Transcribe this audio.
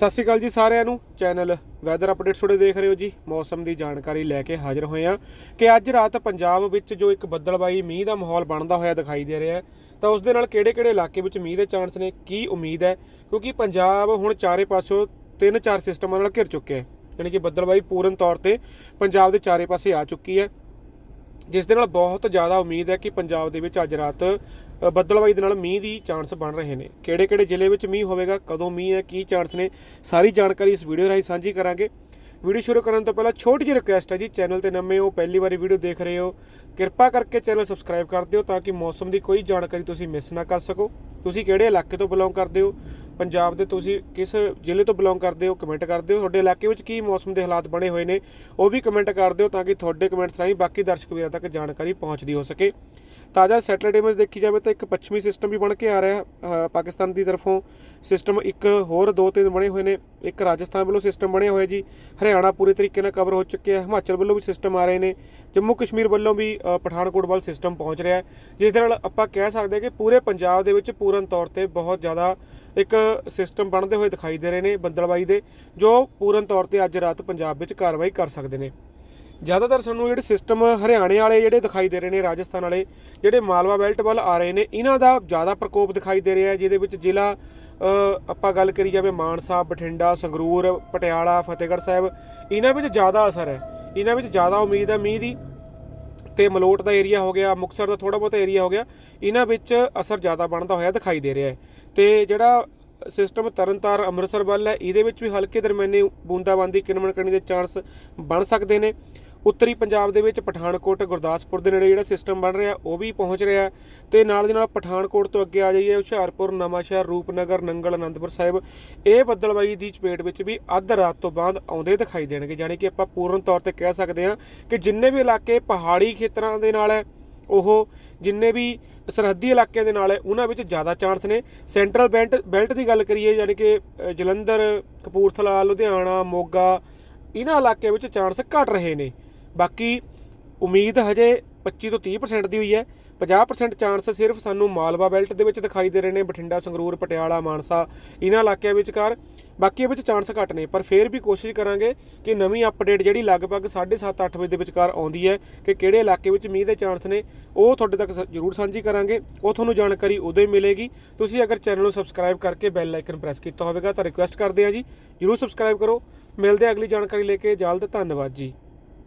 ਸਤਿ ਸ਼੍ਰੀ ਅਕਾਲ ਜੀ ਸਾਰਿਆਂ ਨੂੰ। ਚੈਨਲ ਵੈਦਰ ਅਪਡੇਟਸ ਤੁਹਾਡੇ ਦੇਖ ਰਹੇ ਹੋ ਜੀ। ਮੌਸਮ ਦੀ ਜਾਣਕਾਰੀ ਲੈ ਕੇ ਹਾਜ਼ਰ ਹੋਏ ਹਾਂ ਕਿ ਅੱਜ ਰਾਤ ਪੰਜਾਬ ਵਿੱਚ ਜੋ ਇੱਕ ਬੱਦਲਬਾਈ ਮੀਂਹ ਦਾ ਮਾਹੌਲ ਬਣਦਾ ਹੋਇਆ ਦਿਖਾਈ ਦੇ ਰਿਹਾ ਹੈ, ਤਾਂ ਉਸ ਦੇ ਨਾਲ ਕਿਹੜੇ-ਕਿਹੜੇ ਇਲਾਕੇ ਵਿੱਚ ਮੀਂਹ ਦੇ ਚਾਂਸ ਨੇ, ਕੀ ਉਮੀਦ ਹੈ? ਕਿਉਂਕਿ ਪੰਜਾਬ ਹੁਣ ਚਾਰੇ ਪਾਸਿਓਂ ਤਿੰਨ ਚਾਰ ਸਿਸਟਮਾਂ ਨਾਲ ਘਿਰ ਚੁੱਕਿਆ ਹੈ। ਯਾਨੀ ਕਿ ਬੱਦਲਬਾਈ ਪੂਰਨ ਤੌਰ ਤੇ ਪੰਜਾਬ ਦੇ ਚਾਰੇ ਪਾਸੇ ਆ ਚੁੱਕੀ ਹੈ। ਜਿਸ ਦੇ ਨਾਲ ਬਹੁਤ ਜ਼ਿਆਦਾ ਉਮੀਦ ਹੈ ਕਿ ਪੰਜਾਬ ਦੇ ਵਿੱਚ ਅੱਜ ਰਾਤ ਬੱਦਲਬਾਈ ਦੇ ਨਾਲ ਮੀਂਹ ਦੀ ਚਾਂਸ ਬਣ ਰਹੇ ਨੇ। ਕਿਹੜੇ-ਕਿਹੜੇ ਜ਼ਿਲ੍ਹੇ ਵਿੱਚ ਮੀਂਹ ਹੋਵੇਗਾ, ਕਦੋਂ ਮੀਂਹ ਹੈ, ਕੀ ਚਾਂਸ ਨੇ, ਸਾਰੀ ਜਾਣਕਾਰੀ ਇਸ ਵੀਡੀਓ ਰਾਹੀਂ ਸਾਂਝੀ ਕਰਾਂਗੇ। ਵੀਡੀਓ ਸ਼ੁਰੂ ਕਰਨ ਤੋਂ ਪਹਿਲਾਂ ਛੋਟੀ ਜਿਹੀ ਰਿਕੁਐਸਟ ਹੈ ਜੀ ਚੈਨਲ ਤੇ ਨਵੇਂ ਹੋ, ਪਹਿਲੀ ਵਾਰੀ ਵੀਡੀਓ ਦੇਖ ਰਹੇ ਹੋ, ਕਿਰਪਾ ਕਰਕੇ ਚੈਨਲ ਸਬਸਕ੍ਰਾਈਬ ਕਰ ਦਿਓ ਤਾਂ ਕਿ ਮੌਸਮ ਦੀ ਕੋਈ ਜਾਣਕਾਰੀ ਤੁਸੀਂ ਮਿਸ ਨਾ ਕਰ ਸਕੋ। ਤੁਸੀਂ ਕਿਹੜੇ ਇਲਾਕੇ ਤੋਂ ਬਿਲੋਂਗ ਕਰਦੇ ਹੋ ਪੰਜਾਬ ਦੇ ਤੁਸੀਂ ਕਿਸ ਜ਼ਿਲ੍ਹੇ ਤੋਂ ਬਿਲੋਂਗ ਕਰਦੇ ਹੋ ਕਮੈਂਟ ਕਰਦੇ ਹੋ, ਤੁਹਾਡੇ ਇਲਾਕੇ ਵਿੱਚ ਕੀ ਮੌਸਮ ਦੇ ਹਾਲਾਤ ਬਣੇ ਹੋਏ ਨੇ, ਉਹ ਵੀ ਕਮੈਂਟ ਕਰ ਦਿਓ ਤਾਂ ਕਿ ਤੁਹਾਡੇ ਕਮੈਂਟਸ ਰਾਹੀਂ ਬਾਕੀ ਦਰਸ਼ਕ ਵੀਰਾਂ ਤੱਕ ਜਾਣਕਾਰੀ ਪਹੁੰਚਦੀ ਹੋ ਸਕੇ। ਤਾਜ਼ਾ ਸੈਟਲਾਈਟ ਇਮੇਜ ਦੇਖੀ ਜਾਵੇ ਤਾਂ ਇੱਕ ਪੱਛਮੀ ਸਿਸਟਮ ਵੀ ਬਣ ਕੇ ਆ ਰਿਹਾ ਪਾਕਿਸਤਾਨ ਦੀ ਤਰਫੋਂ ਸਿਸਟਮ ਇੱਕ ਹੋਰ ਦੋ ਤਿੰਨ ਬਣੇ ਹੋਏ ਨੇ। ਇੱਕ ਰਾਜਸਥਾਨ ਵੱਲੋਂ ਸਿਸਟਮ ਬਣਿਆ ਹੋਇਆ ਜੀ। ਹਰਿਆਣਾ ਪੂਰੇ ਤਰੀਕੇ ਨਾਲ ਕਵਰ ਹੋ ਚੁੱਕਿਆ ਹੈ। ਹਿਮਾਚਲ ਵੱਲੋਂ ਵੀ ਸਿਸਟਮ ਆ ਰਹੇ ਨੇ। ਜੰਮੂ ਕਸ਼ਮੀਰ ਵੱਲੋਂ ਵੀ ਪਠਾਨਕੋਟ ਵੱਲ ਸਿਸਟਮ ਪਹੁੰਚ ਰਿਹਾ ਹੈ। ਜਿਸ ਦੇ ਨਾਲ ਆਪਾਂ ਕਹਿ ਸਕਦੇ ਹਾਂ ਕਿ ਪੂਰੇ ਪੰਜਾਬ ਦੇ ਵਿੱਚ ਪੂਰਨ ਤੌਰ ਤੇ ਬਹੁਤ ਜ਼ਿਆਦਾ ਇੱਕ ਸਿਸਟਮ ਬਣਦੇ ਹੋਏ ਦਿਖਾਈ ਦੇ ਰਹੇ ਨੇ ਬੰਦਲਬਾਈ ਦੇ, ਜੋ ਪੂਰਨ ਤੌਰ ਤੇ ਅੱਜ ਰਾਤ ਪੰਜਾਬ ਵਿੱਚ ਕਾਰਵਾਈ ਕਰ ਸਕਦੇ ਨੇ। ਜ਼ਿਆਦਾਤਰ ਸਾਨੂੰ ਜਿਹੜੇ ਸਿਸਟਮ ਹਰਿਆਣੇ ਵਾਲੇ ਜਿਹੜੇ ਦਿਖਾਈ ਦੇ ਰਹੇ ਨੇ, ਰਾਜਸਥਾਨ ਵਾਲੇ, ਜਿਹੜੇ ਮਾਲਵਾ ਬੈਲਟ ਵੱਲ ਆ ਰਹੇ ਨੇ, ਇਹਨਾਂ ਦਾ ਜ਼ਿਆਦਾ ਪ੍ਰਕੋਪ ਦਿਖਾਈ ਦੇ ਰਿਹਾ ਹੈ, ਜਿਹਦੇ ਵਿੱਚ ਜ਼ਿਲ੍ਹਾ ਆਪਾਂ ਗੱਲ ਕਰੀ ਜਾਵੇ ਮਾਨਸਾ, ਬਠਿੰਡਾ, ਸੰਗਰੂਰ, ਪਟਿਆਲਾ, ਫਤਿਹਗੜ੍ਹ ਸਾਹਿਬ, ਇਹਨਾਂ ਵਿੱਚ ਜ਼ਿਆਦਾ ਅਸਰ ਹੈ। ਇਹਨਾਂ ਵਿੱਚ ਜ਼ਿਆਦਾ ਉਮੀਦ ਹੈ ਮੀਂਹ ਦੀ ਤੇ ਮਲੋਟ ਦਾ ਏਰੀਆ ਹੋ ਗਿਆ, ਮੁਕਤਸਰ ਦਾ ਥੋੜਾ ਬਹੁਤਾ ਏਰੀਆ ਹੋ ਗਿਆ। ਇਹਨਾਂ ਵਿੱਚ ਅਸਰ ਜ਼ਿਆਦਾ ਬਣਦਾ ਹੋਇਆ ਦਿਖਾਈ ਦੇ ਰਿਹਾ ਹੈ। ਤੇ ਜਿਹੜਾ ਸਿਸਟਮ ਤਰਨਤਾਰ ਅੰਮ੍ਰਿਤਸਰ ਵੱਲ ਹੈ, ਇਹਦੇ ਵਿੱਚ ਵੀ ਹਲਕੇ ਦਰਮਿਆਨੇ ਬੂੰਦਾਬਾਂਦੀ ਕਿਨਮਣ ਕਰਨੀ ਦੇ ਚਾਂਸ ਬਣ ਸਕਦੇ ਨੇ। ਉੱਤਰੀ ਪੰਜਾਬ ਦੇ ਵਿੱਚ ਪਠਾਨਕੋਟ, ਗੁਰਦਾਸਪੁਰ ਦੇ ਨੇੜੇ ਜਿਹੜਾ ਸਿਸਟਮ ਬਣ ਰਿਹਾ, ਉਹ ਵੀ ਪਹੁੰਚ ਰਿਹਾ ਹੈ। ਤੇ ਨਾਲ ਦੀ ਨਾਲ ਪਠਾਨਕੋਟ ਤੋਂ ਅੱਗੇ ਆ ਜਾਈਏ, ਹੁਸ਼ਿਆਰਪੁਰ, ਨਵਾਂਸ਼ਹਿਰ, ਰੂਪਨਗਰ, ਨੰਗਲ, ਅਨੰਦਪੁਰ ਸਾਹਿਬ, ਇਹ ਬੱਦਲਬਾਈ ਦੀ ਚਪੇਟ ਵਿੱਚ ਵੀ ਅੱਧ ਰਾਤ ਤੋਂ ਬਾਅਦ ਆਉਂਦੇ ਦਿਖਾਈ ਦੇਣਗੇ। ਯਾਨੀ ਕਿ ਆਪਾਂ ਪੂਰਨ ਤੌਰ ਤੇ ਕਹਿ ਸਕਦੇ ਹਾਂ ਕਿ ਜਿੰਨੇ ਵੀ ਇਲਾਕੇ ਪਹਾੜੀ ਖੇਤਰਾਂ ਦੇ ਨਾਲ ਹੈ, ਉਹ ਜਿੰਨੇ ਵੀ ਸਰਹੱਦੀ ਇਲਾਕਿਆਂ ਦੇ ਨਾਲ ਹੈ, ਉਹਨਾਂ ਵਿੱਚ ਜ਼ਿਆਦਾ ਚਾਂਸ ਨੇ। ਸੈਂਟਰਲ ਬੈਲਟ ਬੈਲਟ ਦੀ ਗੱਲ ਕਰੀਏ, ਯਾਨੀ ਕਿ ਜਲੰਧਰ, ਕਪੂਰਥਲਾ, ਲੁਧਿਆਣਾ, ਮੋਗਾ, ਇਹਨਾਂ ਇਲਾਕਿਆਂ ਵਿੱਚ ਚਾਂਸ ਘਟ ਰਹੇ ਨੇ। ਬਾਕੀ ਉਮੀਦ ਹਜੇ 25 ਤੋਂ 30% ਦੀ ਹੋਈ ਹੈ। 50% ਚਾਂਸ ਸਿਰਫ ਸਾਨੂੰ ਮਾਲਵਾ ਬੈਲਟ ਦੇ ਵਿੱਚ ਦਿਖਾਈ ਦੇ ਰਹੇ ਨੇ, ਬਠਿੰਡਾ, ਸੰਗਰੂਰ, ਪਟਿਆਲਾ, ਮਾਨਸਾ ਇਹਨਾਂ ਇਲਾਕਿਆਂ ਵਿਚਕਾਰ ਬਾਕੀ ਇਹ ਵਿੱਚ ਚਾਂਸ ਘੱਟ ਨੇ, ਪਰ ਫਿਰ ਵੀ ਕੋਸ਼ਿਸ਼ ਕਰਾਂਗੇ ਕਿ ਨਵੀਂ ਅਪਡੇਟ ਜਿਹੜੀ ਲਗਭਗ 7:30 8 ਵਜੇ ਦੇ ਵਿਚਕਾਰ ਆਉਂਦੀ ਹੈ ਕਿ ਕਿਹੜੇ ਇਲਾਕੇ ਵਿੱਚ ਮੀਂਹ ਦੇ ਚਾਂਸ ਨੇ, ਉਹ ਤੁਹਾਡੇ ਤੱਕ ਸ- ਜ਼ਰੂਰ ਸਾਂਝੀ ਕਰਾਂਗੇ। ਉਹ ਤੁਹਾਨੂੰ ਜਾਣਕਾਰੀ ਉਦੋਂ ਹੀ ਮਿਲੇਗੀ। ਤੁਸੀਂ ਅਗਰ ਚੈਨਲ ਨੂੰ ਸਬਸਕ੍ਰਾਈਬ ਕਰਕੇ ਬੈਲ ਆਈਕਨ ਪ੍ਰੈਸ ਕੀਤਾ ਹੋਵੇਗਾ ਤਾਂ ਰਿਕੁਐਸਟ ਕਰਦੇ ਹਾਂ ਜੀ। ਜ਼ਰੂਰ ਸਬਸਕ੍ਰਾਈਬ ਕਰੋ। ਮਿਲਦੇ ਅਗਲੀ ਜਾਣਕਾਰੀ ਲੈ ਕੇ। ਜਲਦ ਧੰਨਵਾਦ ਜੀ।